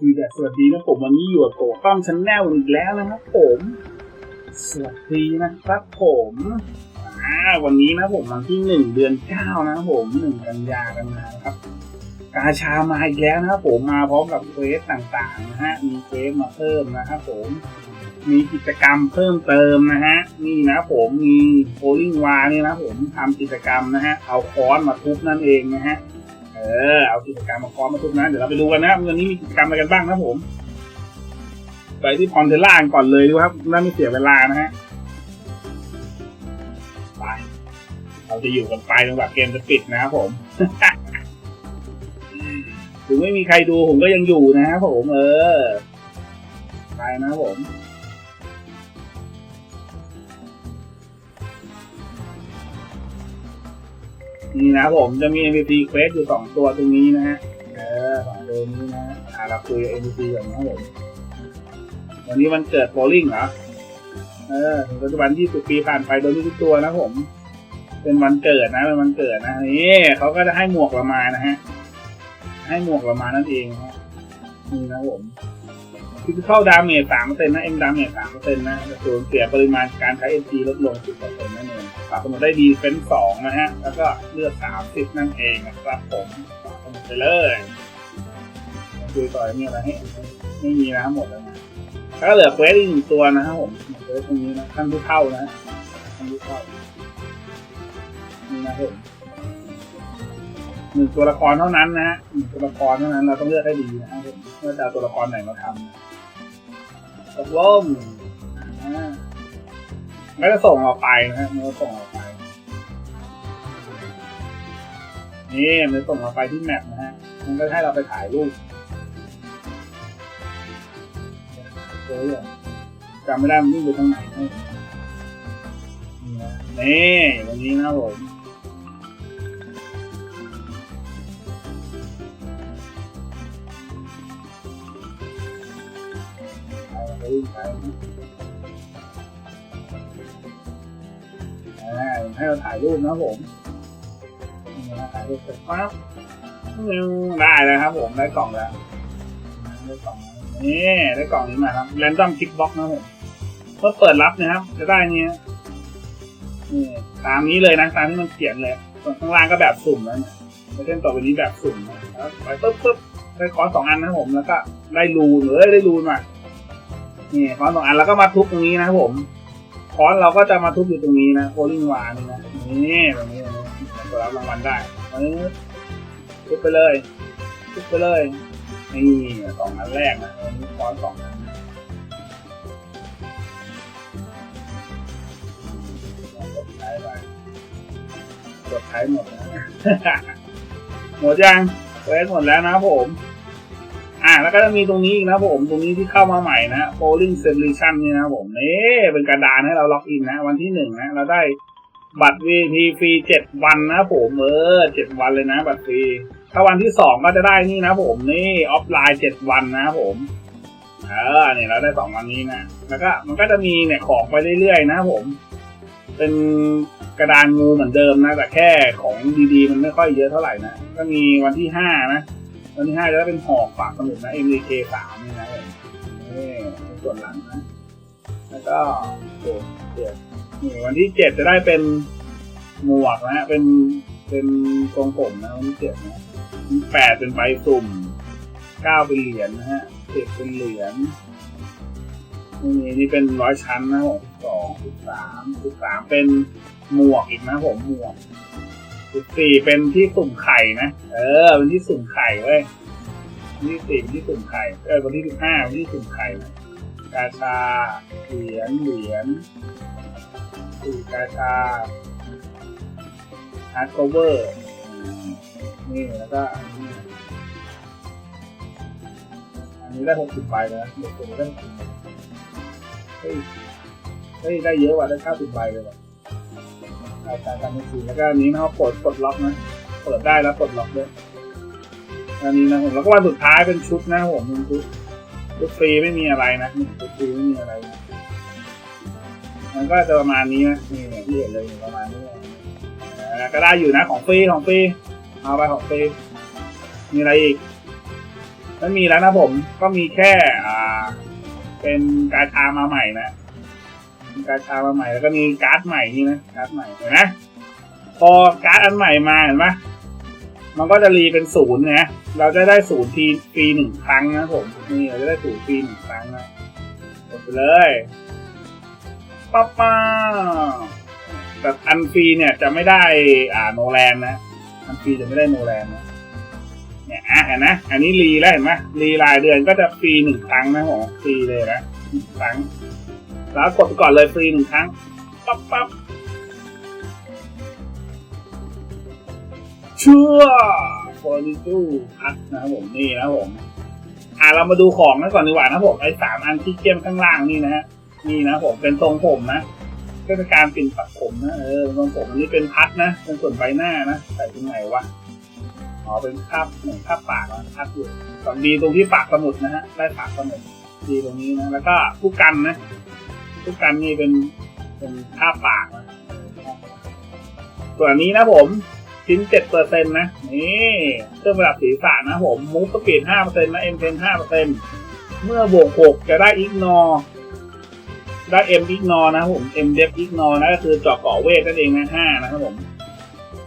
คือแต่สวัสดีนะผมวันนี้อยู่กับโกต้อมชันแนลอีกแล้วนะครับผม สวัสดีนะครับผมอ่าวันนี้นะผมวันที่หนึ่งเดือนเก้านะครับผมหนึ่งกันยากันมานะครับ กาชามาอีกแล้วนะครับผมมาพร้อมกับเควสต่างๆนะฮะมีเควสมาเพิ่มนะครับผมมีกิจกรรมเพิ่มเติมนะฮะนี่นะผมมีโ o ลิงวานี่นะผมทำกิจกรรมนะฮะเอาค้อนมาทุบนั่นเองนะฮะ เออเอากิจกรรมมาค้อนมาทุบนะเดี๋ยวเราไปดูกันนะครับวันนี้มีกิจกรรมอะไรกันบ้างนะผม ไปที่พอนเทล่าก่อนเลยดูครับน่าไม่เสียเวลานะฮะไปเราจะอยู่กันไปจนกว่าเกมจะปิดนะครับผมถึงไม่มีใครดูผมก็ยังอยู่นะครับผมเออไปนะผม นี่นะผมจะมี MVP Quest อยู่สองตัวตรงนี้นะฮะ เออสองตัวนี้นะอ่าเราคุย MVP ก่อนนะครับผม วันนี้มันเกิดโบลิ่งเหรอ เออปัจจุบัน20ปีผ่านไปโดยทุกตัวนะผม เป็นวันเกิดนะ เป็นวันเกิดนะ นี่เขาก็จะให้หมวกเรามานะฮะ ให้หมวกเรามานั่นเองนะนี่นะผมฟิสิคอลดาเมจสามเปอร์เซ็นต์นะเอ็มดาเมจสามเปอร์เซ็นต์นะสูญเสียปริมาณการใช้ NG ลดลงสิบเปอร์เซ็นต์ นั่นเองปรับสมได้ดีเฟนสองนะฮะ แล้วก็เลือดสามสิบนั่นเองนะครับผมปรับสมุดไปเลยดูต่อยมีอะไรให้ไม่มีนะหมดแล้วนะแล้วก็เหลือเควสอีกหนึ่งตัวนะครับผมเควสตรงนี้นะขั้นผู้เท่านะขั้นผู้เท่านี่นะผมหนึ่งตัวละครเท่านั้นนะฮะหนึ่งตัวละครเท่านั้นเราต้องเลือกให้ดีนะครับผมว่าจะตัวละครไหนมาทำตกลงอ่า ไม่จะส่งเราไปนะฮะมันจะส่งเราไป นี่มันส่งเราไปที่แมปนะฮะ มันก็ให้เราไปถ่ายรูปเจออย่างจำไม่ได้มันวิ่งไปทางไหนนะนี่นะนี่ตรงนี้นะผมไปไป ให้เราถ่ายรูปนะครับผมนี่นะถ่ายรูปเสร็จปั๊บได้แล้วครับ ผมได้กล่องแล้วได้กล่องแล้วนี่ได้กล่องนี้มาครับ random tick box นะครับผมเมื่อเปิดรับนะครับ จะได้เนี้ยนี่ตามนี้เลยนะตามที่มันเขียนเลยส่วนข้างล่างก็แบบสุ่มแล้วเนี่ยเส้นต่อไปนี้แบบสุ่มนะแล้วไปปุ๊บปุ๊บได้คอนสองอันนะครับผมแล้วก็ได้รูนหรือได้รูนมานี่ค้อนสองอันแล้วก็มาทุบตรงนี้นะครับผม ค้อนเราก็จะมาทุบอยู่ตรงนี้นะโคลิงวานนะนี่ตรงนี้ตัวรับรางวัลได้ปึ๊บทุบไปเลยทุบไปเลยนี่สองอันแรกนะอันนี้ค้อนสองอันกดใช้ไปกดใช้หมดแล้วหมดยังเวสหมดแล้วนะผม อ่าแล้วก็จะมีตรงนี้อีกนะผมตรงนี้ที่เข้ามาใหม่นะ polling solution นี่นะผมนี่เป็นกระดานให้เราล็อกอินนะ วันที่หนึ่งนะเราได้บัตร VIP ฟรีเจ็ดวันนะผมเออเจ็ดวันเลยนะ บัตรฟรีถ้าวันที่สองก็จะได้นี่นะผมนี่ออฟไลน์เจ็ดวันนะผมเออเนี่ยเราได้สองวันนี้นะแล้วก็มันก็จะมีเนี่ยของไปเรื่อยๆนะผม เป็นกระดานงูเหมือนเดิมนะ แต่แค่ของดีๆ มันไม่ค่อยเยอะเท่าไหร่นะก็มีวันที่ห้านะ วันที่ห้าจะได้เป็นหอกฝากสมุดนะ MDK สามนี่นะผมนี่ในส่วนหลังนะ แล้วก็โอ้เดี๋ยวนี่วันที่เจ็ดจะได้เป็นหมวกนะฮะเป็นเป็นทรงผมนะวันที่เจ็ดนะแปดเป็นใบสุ่มเก้าเป็นเหรียญนะฮะสิบเป็นเหรียญนี่นี่เป็นร้อยชั้นนะผมสองสิบสามสิบสามเป็นหมวกอีกนะผมหมวก สิบสี่เป็นที่สุ่มไข่นะ เออเป็นที่สุ่มไข่เว้ยวันที่สี่เป็นที่สุ่มไข่เออวันที่สิบห้าเป็นที่สุ่มไข่นะกาชาเหรียญเหรียญสี่กาชาฮาร์ดคเวอร์นี่แล้วก็อันนี้อันนี้ได้หกสิบใบเลยนะเด็กคนนี้ได้หกสิบใบเฮ้ยเฮ้ยได้เยอะกว่าได้เก้าสิบใบเลยว่ะ รายการการมือถือแล้วก็อันนี้นะครับกดกดล็อกนะเปิดได้แล้วกดล็อกด้วยอันนี้นะผมแล้วก็วันสุดท้ายเป็นชุดนะผมเป็นชุดชุดฟรีไม่มีอะไรนะนี่ชุดฟรีไม่มีอะไรนะมันก็จะประมาณนี้นะนี่อย่างที่เห็นเลยประมาณนี้ก็ได้อยู่นะของฟรีของฟรีเอาไปของฟรีมีอะไรอีกไม่มีแล้วนะผมก็มีแค่อ่าเป็นการชามาใหม่นะ การชามาใหม่แล้วก็มีการ์ดใหม่นี่นะการ์ดใหม่เห็นไหมพอการ์ดอันใหม่มาเห็นไหมมันก็จะรีเป็นศูนย์นะเราจะได้ศูนย์ทีฟรีหนึ่งครั้งนะผมนี่เราจะได้ศูนย์ฟรีหนึ่งครั้งนะกดไปเลยป้าป้าแต่อันฟรีเนี่ยจะไม่ได้อ่าโนแลนนะอันฟรีจะไม่ได้โนแลนนะเนี่ยอะเห็นนะอันนี้รีแล้วเห็นไหมรีรายเดือนก็จะฟรีหนึ่งครั้งนะผมฟรีเลยนะหนึ่งครั้ง แล้วกดไปก่อนเลยฟรีหนึ่งครั้งปั๊บปั๊บชั่วโฟลิจูพัดนะครับผมนี่นะครับผม อะเรามาดูของกันก่อนดีกว่านะผมไอ้สามอันที่เกียมข้างล่างนี่นะฮะนี่นะผมเป็นทรงผมนะก็เป็นการปิ่นปักผมนะเออทรงผมอันนี้เป็นพัดนะเป็นส่วนใบหน้านะใส่ตรงไหนวะอ๋อเป็นคาบเหมือนคาบปากนะคาบอยู่สองดีตรงที่ปากสมุดนะฮะได้ปากสมุดดีตรงนี้นะแล้วก็ผู้กันนะ ผู้กันนี่เป็นเป็นคาบปากนะส่วนนี้นะผมชิ้นเจ็ดเปอร์เซ็นต์นะ นี่เครื่องประดับศีรษะนะผมมูฟสปีดห้าเปอร์เซ็นต์นะเอ็มเพนห้าเปอร์เซ็นต์เมื่อบวกหกจะได้อีกนอได้เอ็มอีกนอนะผมเอ็มเดฟอีกนอนะก็คือเจาะกาะเวทนั่นเองนะห้านะครับผม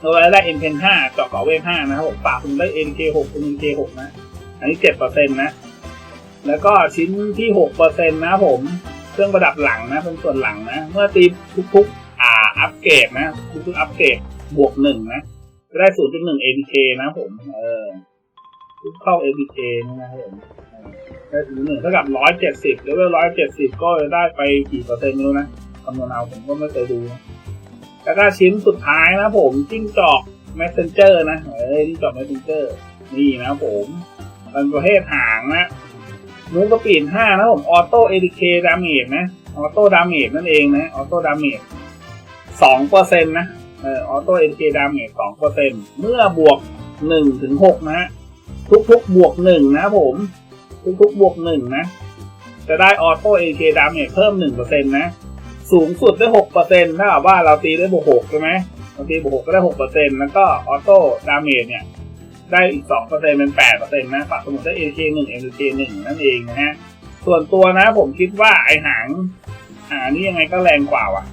เราได้ M เพน5เจาะเกาะเวฟ5นะครับผมปากคุณได้ NK 6คุณ NK 6นะ อันนี้7เปอร์เซ็นต์นะ แล้วก็ชิ้นที่6เปอร์เซ็นต์นะผม เครื่องประดับหลังนะเป็นส่วนหลังนะ เมื่อตีทุกๆอ่าอัปเกรดนะ ทุกๆอัปเกรดบวกหนึ่งนะจะได้0.1 APK นะผม เออทุกเข้า APK นะครับผมได้ถึงหนึ่งเท่ากับร้อยเจ็ดสิบเลเวลร้อยเจ็ดสิบก็จะได้ไปกี่เปอร์เซ็นต์ไม่รู้นะคำนวณเอาผมก็ไม่เคยดูนะแล้วก็ชิ้นสุดท้ายนะผมจิ้งจอก messenger นะเอ้ยจิ้งจอก messenger นี่นะผมเป็นประเภทหางนะ มูฟสปีดห้านะผมออโต้เอ k เคดาเมจนะออโต้ดาเมจนั่นเองนะออโต้ดาเมจสองเปอร์เซ็นต์นะเออออโต้เอ k เคดาเมจสองเปอร์เซ็นต์เมื่อบวกหนึ่งถึงหกนะฮะทุกๆบวกหนึ่งนะผม ทุกๆบวกหนึ่งนะ จะได้ออโต้เอ k เคดาเมจเพิ่มหนึ่งเปอร์เซ็นต์นะ สูงสุดได้หกเปอร์เซ็นต์ถ้าว่าเราตีได้บวกหกใช่ไหมเราตีบวกหกก็ได้หกเปอร์เซ็นต์แล้วก็ออโต้ดาเมจเนี่ย ได้อีกสองเปอร์เซ็นต์เป็นแปดเปอร์เซ็นต์นะฝากสมุดได้เอเคหนึ่งเอเคหนึ่งนั่นเองนะฮะส่วนตัวนะผมคิดว่าไอหางหางนี่ยังไงก็แรงกว่าว่ะ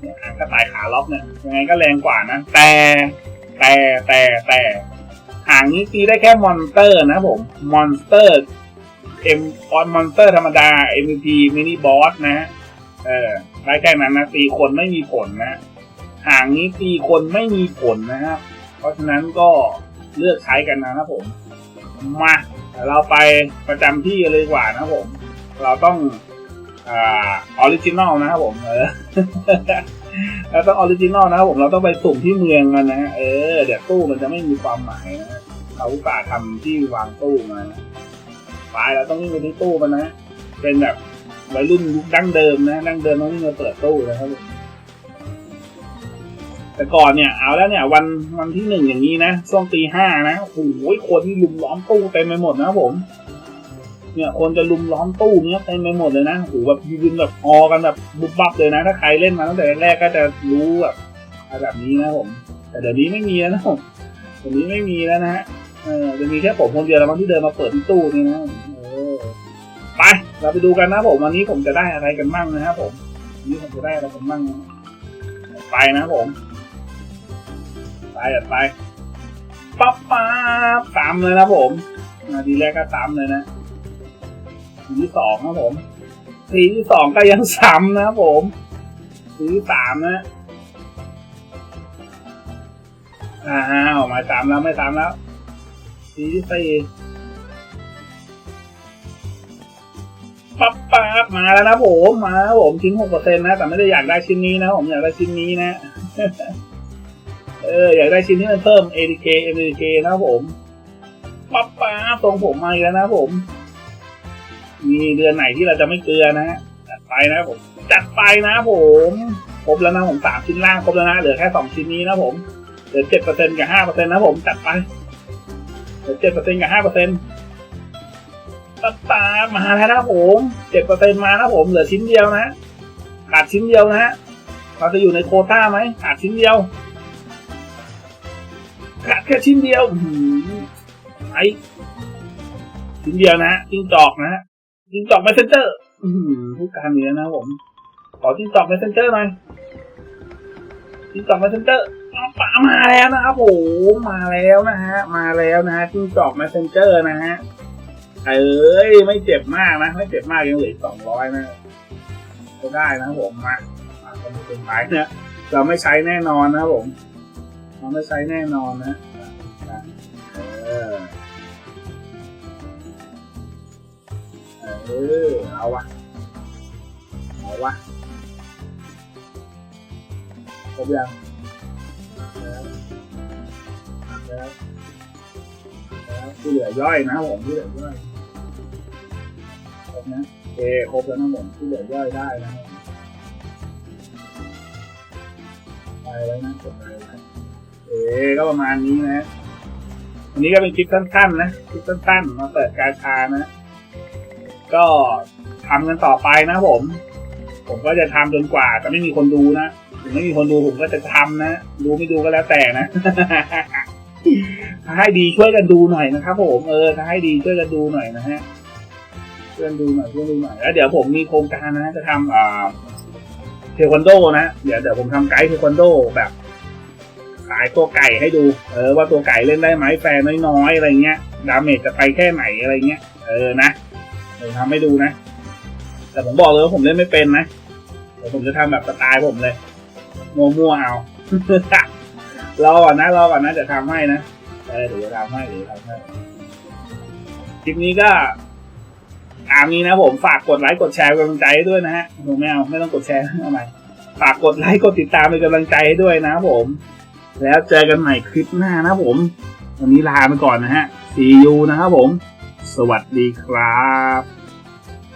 เนี่ยหางกระต่ายขาล็อกเนี่ยยังไงก็แรงกว่านะ แต่แต่แต่แต่หางนี้ตีได้แค่มอนสเตอร์นะผมมอนสเตอร์เอ็มออนมอนสเตอร์ธรรมดา MVP มินิบอสนะฮะเออได้แค่นั้นนะตีคนไม่มีผลนะ หางนี้ตีคนไม่มีผลนะครับ เพราะฉะนั้นก็ เลือกใช้กันนะครับผม มาเราไปประจำที่เลยดีกว่านะครับผม เราต้องออริจินอลนะครับผมเออเราต้องออริจินอลนะครับผมเราต้องไปสุ่มที่เมืองกันนะเออเดี๋ยวตู้มันจะไม่มีความหมายนะเขาอุตส่าห์ทำที่วางตู้มานะไปเราต้องวิ่งไปที่ตู้มันนะ เป็นแบบวัยรุ่นดั้งเดิมนะดั้งเดิมต้องวิ่งมาเปิดตู้นะครับผม แต่ก่อนเนี่ยเอาแล้วเนี่ย วันวันที่หนึ่งอย่างนี้นะช่วงตีห้านะโอ้โหคนที่ลุมล้อมตู้เต็มไปหมดนะผม เนี่ย คนจะลุมล้อมตู้เนี้ยเต็มไปหมดเลยนะโอ้โหแบบยืนแบบออกันแบบบุบบับเลยนะ ถ้าใครเล่นมาตั้งแต่แรกก็จะรู้แบบแบบนี้นะผม แต่เดี๋ยวนี้ไม่มีแล้วนะผมเดี๋ยวนี้ไม่มีแล้วนะฮะเออจะมีแค่ผมคนเดียวแล้วมั้งที่เดินมาเปิดที่ตู้นี่นะเออไปเราไปดูกันนะผมวันนี้ผมจะได้อะไรกันบ้างนะครับผมวันนี้ผมจะได้อะไรกันบ้างไปนะครับผม ไปอะไปปั๊บปั๊บตามเลยนะผมนาทีแรกก็ตามเลยนะทีที่สองนะผมทีที่สองก็ยังซ้ำนะผมทีที่สามนะอ้าวมาตามแล้วไม่ตามแล้วทีที่สี่ปั๊บปั๊บมาแล้วนะผมมาผมชิ้นหกเปอร์เซ็นต์นะ แต่ไม่ได้อยากได้ชิ้นนี้นะผมอยากได้ชิ้นนี้นะ เอออยากได้ชิ้นที่มันเพิ่ม ADK MDK นะผมปั๊บปั๊บตรงผมมาอีกแล้วนะผม มีเดือนไหนที่เราจะไม่เกลือนะจัดไปนะผม จัดไปนะผมครบแล้วนะผมสามชิ้นล่างครบแล้วนะเหลือแค่สองชิ้นนี้นะผมเหลือเจ็ดเปอร์เซ็นต์กับห้าเปอร์เซ็นต์นะผมจัดไปเหลือเจ็ดเปอร์เซ็นต์กับห้าเปอร์เซ็นต์ตาตามาแล้วนะผมเจ็ดเปอร์เซ็นมานะผมเหลือชิ้นเดียวนะขาดชิ้นเดียวนะฮะเราจะอยู่ในโคต้าไหมขาดชิ้นเดียว ขาดแค่ชิ้นเดียวอื้อหือไอชิ้นเดียวนะจิ้งจอกนะจิ้งจอกเมสเซนเจอร์ผู้การเนี้ยนะผม ขอจิ้งจอกเมสเซนเจอร์หน่อยจิ้งจอกเมสเซนเจอร์ป่ามาแล้วนะครับผมมาแล้วนะฮะ มาแล้วนะฮะจิ้งจอกเมสเซนเจอร์นะฮะเอ้ยไม่เจ็บมากนะ ไม่เจ็บมากยังเหลือสองร้อยนะก็ได้นะผมมามาคนสุดท้เนี่ยเราไม่ใช้แน่นอนนะผม เราไม่ใช้แน่นอนนะเออเออเอาวะเอาวะครบยังแล้วแล้วที่เหลือย่อยนะผมที่เหลือย่อยครบนะโอครบแล้วนะผมที่เหลือย่อยได้นะไปแล้วนะกดไปแล้ว เอ๊ก็ประมาณนี้นะอันนี้ก็เป็นคลิปสั้นๆนะคลิปสั้นๆมาเปิดการชานะ ก็ทำกันต่อไปนะผม ผมก็จะทำจนกว่าจะไม่มีคนดูนะถึงไม่มีคนดูผมก็จะทำนะดูไม่ดูก็แล้วแต่นะถ้าให้ดีช่วยกันดูหน่อยนะครับผมเออถ้าให้ดีช่วยกันดูหน่อยนะฮะช่วยกันดูหน่อยช่วยดูหน่อยแล้วเดี๋ยวผมมีโครงการนะจะทำเทควันโดนะ เดี๋ยวเดี๋ยวผมทำไกด์เทควันโดแบบ ขายตัวไก่ให้ดู เออว่าตัวไก่เล่นได้ไหมแฟร์น้อยๆอะไรเงี้ยดาเมจจะไปแค่ไหนอะไรเงี้ยเออนะเดี๋ยวทำให้ดูนะ แต่ผมบอกเลยว่าผมเล่นไม่เป็นนะเดี๋ยวผมจะทำแบบสไตล์ผมเลยมั่วๆเอารอก่อนนะรอก่อนนะจะทำให้นะเออเดี๋ยวจะทำให้เดี๋ยวทำให้คลิปนี้ก็ตามนี้นะผมฝากกดไลค์กดแชร์เป็นกำลังใจให้ด้วยนะฮะผมไม่เอาไม่ต้องกดแชร์เอาใหม่ฝากกดไลค์กดติดตามเป็นกำลังใจให้ด้วยนะผม แล้วเจอกันใหม่คลิปหน้านะผม วันนี้ลาไปก่อนนะฮะ see you นะครับผม สวัสดีครับ